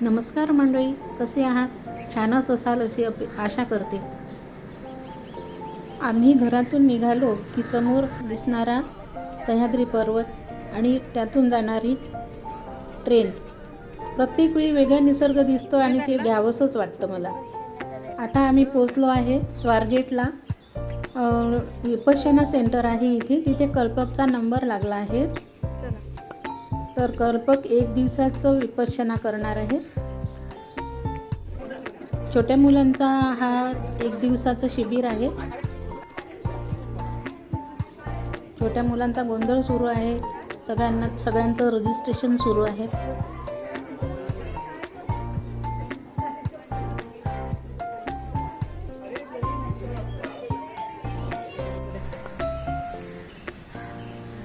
नमस्कार मंडळी कसे आहात? छानच असाल अशी अपे आशा करते. आम्ही घरातून निघालो की समोर दिसणारा सह्याद्री पर्वत आणि त्यातून जाणारी ट्रेन. प्रत्येक वेळी वेगळा निसर्ग दिसतो आणि ते घ्यावंसंच वाटतं मला. आता आम्ही पोचलो आहे स्वारगेटला. विपश्यना सेंटर आहे इथे. तिथे कल्पकचा नंबर लागला आहे. तर कर्पक एक दिवसाचं विपश्यना करणार आहे. छोट्या मुलांचा हा एक दिवसाचं शिबिर आहे. छोट्या मुलांचा गोंधळ सुरू आहे. सगळ्यांना सगळ्यांचं रजिस्ट्रेशन सुरू आहे.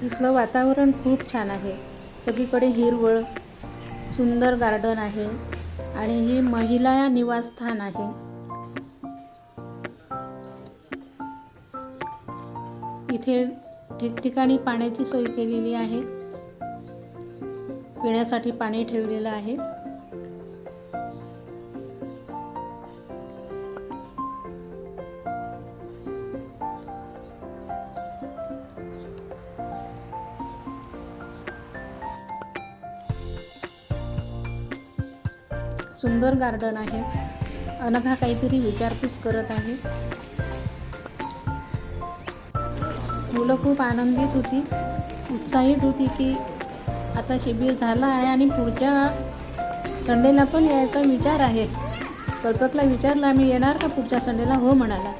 इथलं वातावरण खूप छान आहे. सगळीकडे हिरवळ सुंदर गार्डन आहे आणि ही महिला निवासस्थान आहे. इथे ठिकठिकाणी पाण्याची सोय केलेली आहे. पिण्यासाठी पाणी ठेवलेलं आहे. सुंदर गार्डन आहे. अनघा काहीतरी विचारपूस करत आहे. मुलं खूप आनंदित होती. उत्साहित होती की आता शिबिर झालं आहे आणि पुढच्या संडेला पण यायचा विचार आहे. कल्पकला विचारला मी येणार का पुढच्या संडेला? हो म्हणाला.